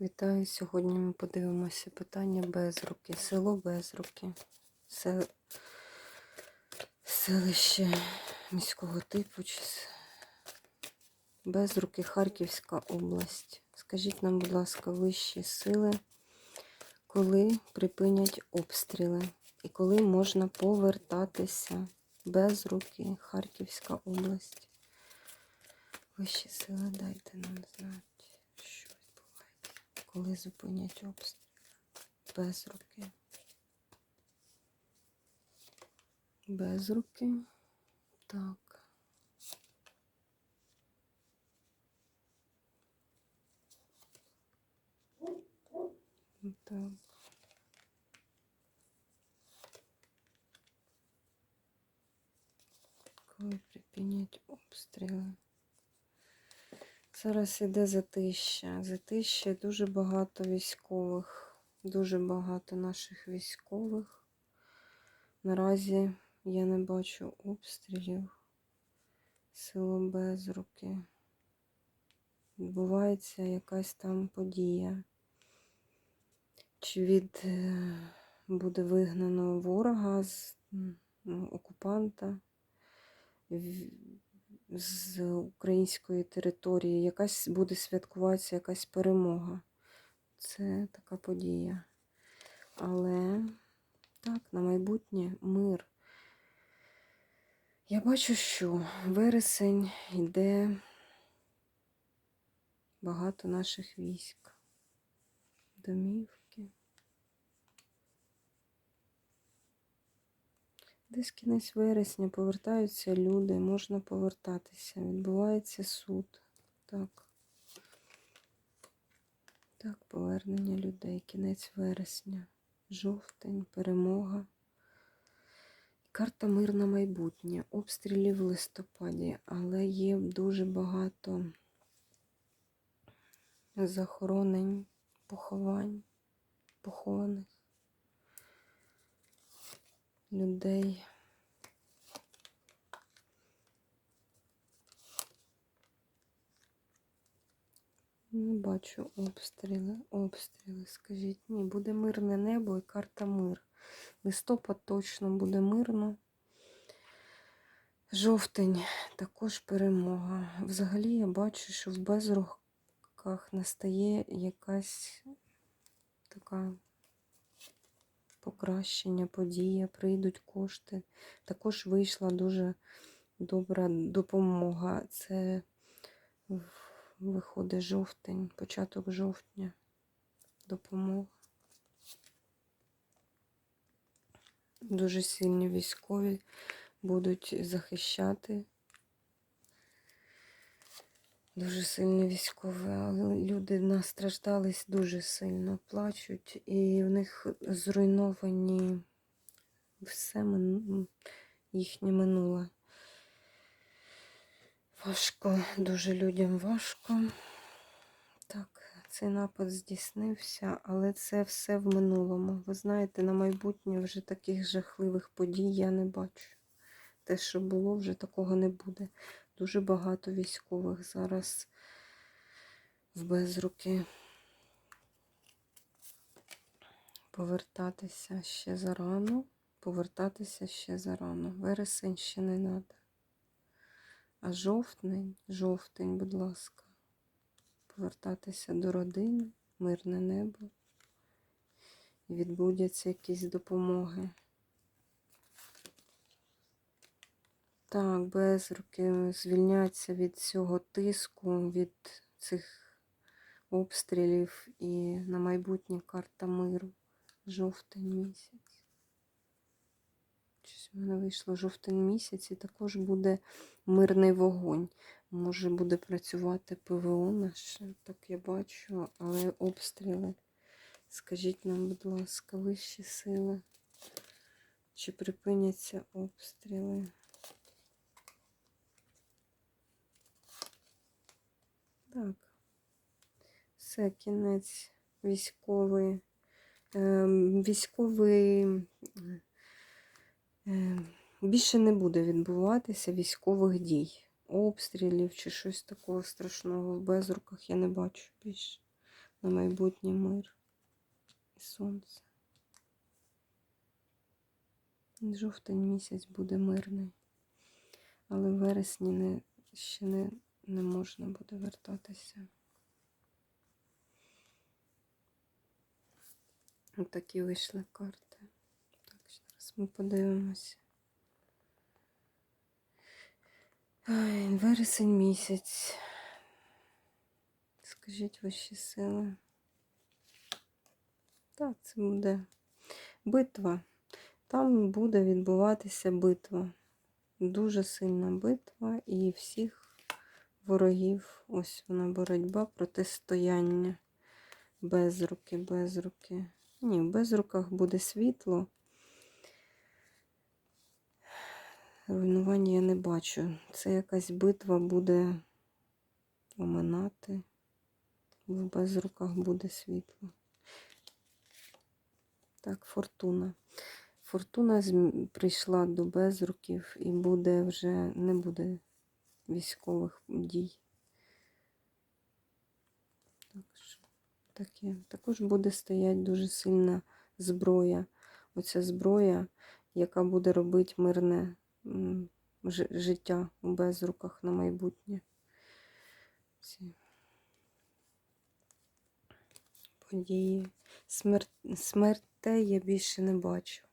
Вітаю! Сьогодні ми подивимося питання Безруки. Село Безруки. Се... Селище міського типу. чи с- Безруки, Харківська область. Скажіть нам, будь ласка, вищі сили, коли припинять обстріли і коли можна повертатися Безруки, Харківська область. Вищі сили, дайте нам знати, що коли зупинять обстріли. Без руки. Без руки. Так. Так. Коли припинять обстріли. Зараз іде затища. Затища дуже багато військових, дуже багато наших військових. Наразі я не бачу обстрілів. Село Безруки. Відбувається якась там подія. Чи від е, буде вигнано ворога з окупанта з української території, якась буде святкуватися якась перемога. Це така подія. Але так, на майбутнє мир. Я бачу, що вересень йде багато наших військ, домівки. Десь кінець вересня повертаються люди, можна повертатися. Відбувається суд. Так. Так, повернення людей, кінець вересня, жовтень, перемога. Карта мир на майбутнє, обстрілів в листопаді, але є дуже багато захоронень, поховань, похованих людей. Не бачу обстріли, обстріли. Скажіть, ні, буде мирне небо і карта мир. Листопад точно буде мирно. Жовтень також перемога. Взагалі я бачу, що в безруках настає якась така покращення, подія, прийдуть кошти. Також вийшла дуже добра допомога. Це виходить жовтень, початок жовтня. Допомога. Дуже сильні військові будуть захищати. Дуже сильні військові, люди настраждались дуже сильно, плачуть, і в них зруйновані все їхнє минуле. Важко, дуже людям важко. Так, цей напад здійснився, але це все в минулому. Ви знаєте, на майбутнє вже таких жахливих подій я не бачу. Те, що було, вже такого не буде. Дуже багато військових зараз в безруки. Повертатися ще зарано. Повертатися ще зарано. Вересень ще не треба. А жовтень, жовтень, будь ласка, повертатися до родини, мирне небо. Відбудяться якісь допомоги. Так, безруки звільняться від цього тиску, від цих обстрілів і на майбутнє карта миру. Жовтень місяць. Щось в мене вийшло жовтень місяць і також буде мирний вогонь. Може буде працювати ПВО наше, так я бачу, але обстріли. Скажіть нам, будь ласка, вищі сили. Чи припиняться обстріли? Так. Все, кінець військовий. Ем, військовий е, більше не буде відбуватися військових дій, обстрілів чи щось такого страшного в безруках я не бачу більше. на майбутній мир і сонце. Жовтень місяць буде мирний, але в вересні не, ще не, не можна буде вертатися. Отакі вийшли карти. Так, зараз ми подивимося. Ай, вересень місяць. Скажіть ваші сили. Так, це буде битва. Там буде відбуватися битва. Дуже сильна битва і всіх ворогів. Ось вона боротьба, протистояння. Без руки, без руки. Ні, в безруках буде світло. Руйнування я не бачу. Це якась битва буде оминати. В безруках буде світло. Так, фортуна. Фортуна прийшла до безруків і буде вже не буде військових дій. Так що таке. Також буде стояти дуже сильна зброя. Оця зброя, яка буде робити мирне життя у безруках на майбутнє. Ці події. Смерть, смертей я більше не бачу.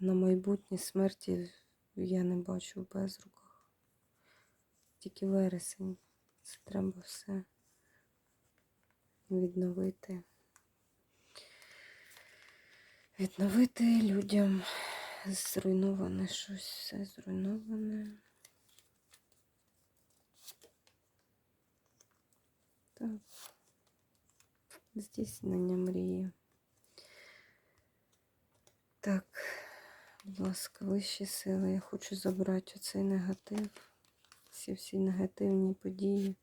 На майбутнє смерті я не бачу в безруках. Тільки вересень. Це треба все відновити. Відновити людям зруйноване щось, все зруйноване. Так. Здійснення мрії. Так, будь ласка, вищі сили. Я хочу забрати оцей негатив, всі всі негативні події,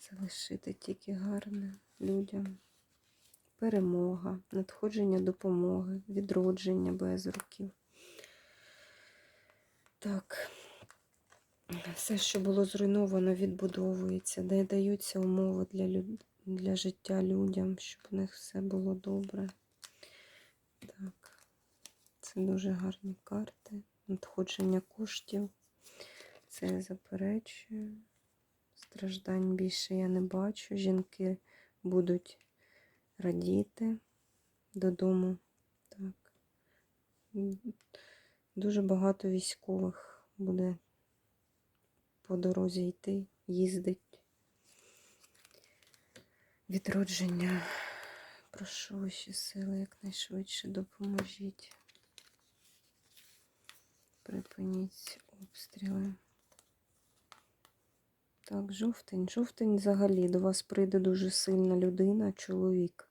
залишити тільки гарне людям. Перемога, надходження допомоги, відродження без руків. Так, все, що було зруйновано, відбудовується, де даються умови для, люд... для життя людям, щоб у них все було добре. Так, це дуже гарні карти. Надходження коштів. Це я заперечую. Страждань більше я не бачу. Жінки будуть радіти додому. Так. Дуже багато військових буде по дорозі йти, їздить. Відродження. Прошу ваші сили якнайшвидше допоможіть. Припиніть обстріли. Так, жовтень. Жовтень взагалі до вас прийде дуже сильна людина, чоловік.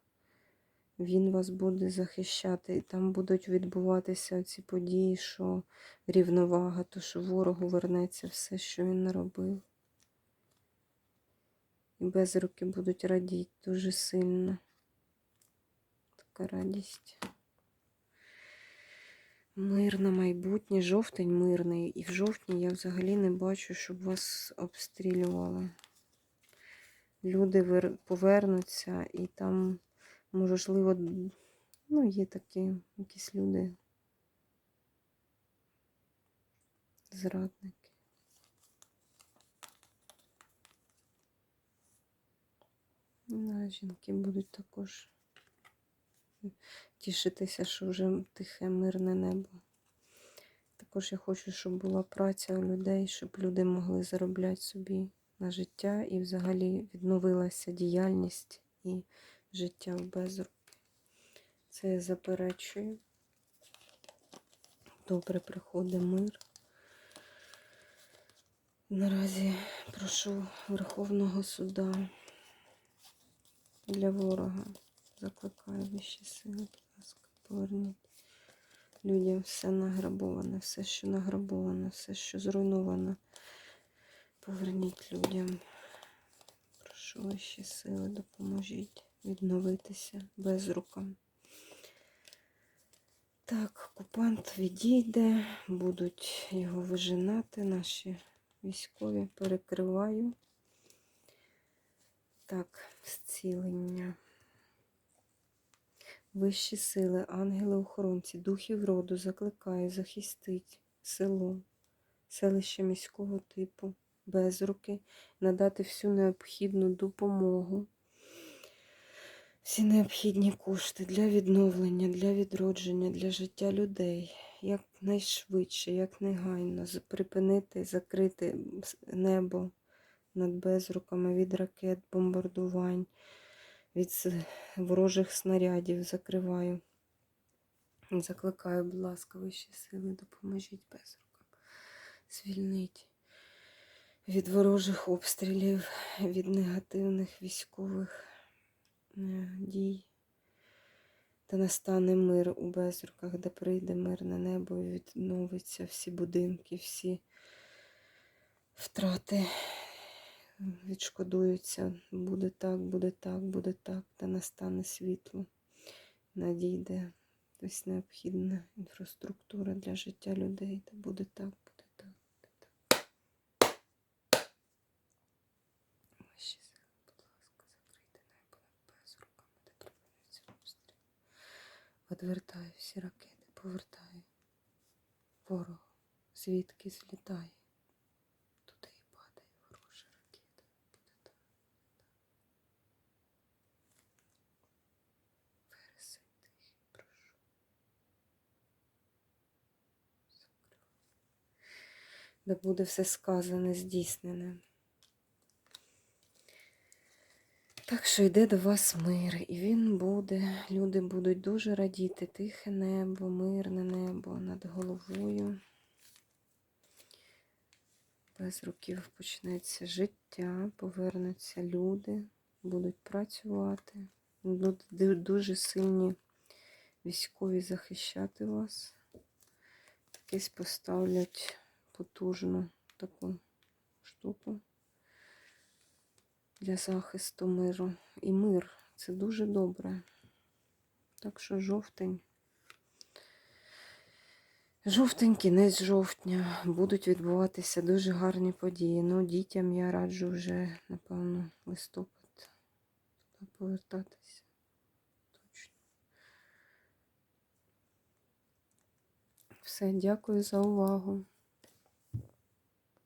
Він вас буде захищати. І там будуть відбуватися ці події, що рівновага, то що ворогу вернеться все, що він наробив. І без руки будуть радіти дуже сильно. Така радість. Мир на майбутнє, жовтень мирний. І в жовтні я взагалі не бачу, щоб вас обстрілювали. Люди повернуться і там, можливо, ну, є такі якісь люди. Зрадники. Да, жінки будуть також тішитися, що вже тихе мирне небо. Також я хочу, щоб була праця у людей, щоб люди могли заробляти собі на життя і взагалі відновилася діяльність і життя в безруки. Це я заперечую. Добре приходить мир. Наразі прошу Верховного суда для ворога. Закликаю вищі сили, будь ласка, поверніть людям все награбоване, все, що награбоване, все, що зруйновано. Поверніть людям. Прошу вищі сили, допоможіть відновитися без рукам. Так, окупант відійде, будуть його вижинати, наші військові перекриваю. Так, зцілення. Вищі сили, ангели-охоронці, духів роду закликаю, захистить село, селище міського типу, без руки, надати всю необхідну допомогу, всі необхідні кошти для відновлення, для відродження, для життя людей, якнайшвидше, якнегайно, з- припинити, закрити небо над безруками від ракет, бомбардувань, від ворожих снарядів закриваю. Закликаю, будь ласка, вищі сили, допоможіть безрукам. Звільніть від ворожих обстрілів, від негативних військових е, дій. Та настане мир у безруках, де прийде мирне небо і відновиться всі будинки, всі втрати відшкодуються. Буде так, буде так, буде так, та настане світло. Надійде ось необхідна інфраструктура для життя людей. Та буде так, буде так, буде так. Сили, будь ласка, закрийте небо над безруками, де припиниться обстріл. Одвертаю всі ракети, повертаю ворог, звідки злітає. Туди і падає ворожа ракета. Буде так. Вересень тихий, прошу. Закрив. Да буде все сказане, здійснене. Так що йде до вас мир, і він буде. Люди будуть дуже радіти. Тихе небо, мирне небо над головою. Без років почнеться життя, повернуться люди, будуть працювати. Будуть дуже сильні військові захищати вас. Якесь поставлять потужну таку штуку для захисту миру. І мир це дуже добре. Так що жовтень. Жовтень, кінець жовтня, будуть відбуватися дуже гарні події. Ну, дітям я раджу вже, напевно, листопад туди повертатися. Точно. Все, дякую за увагу.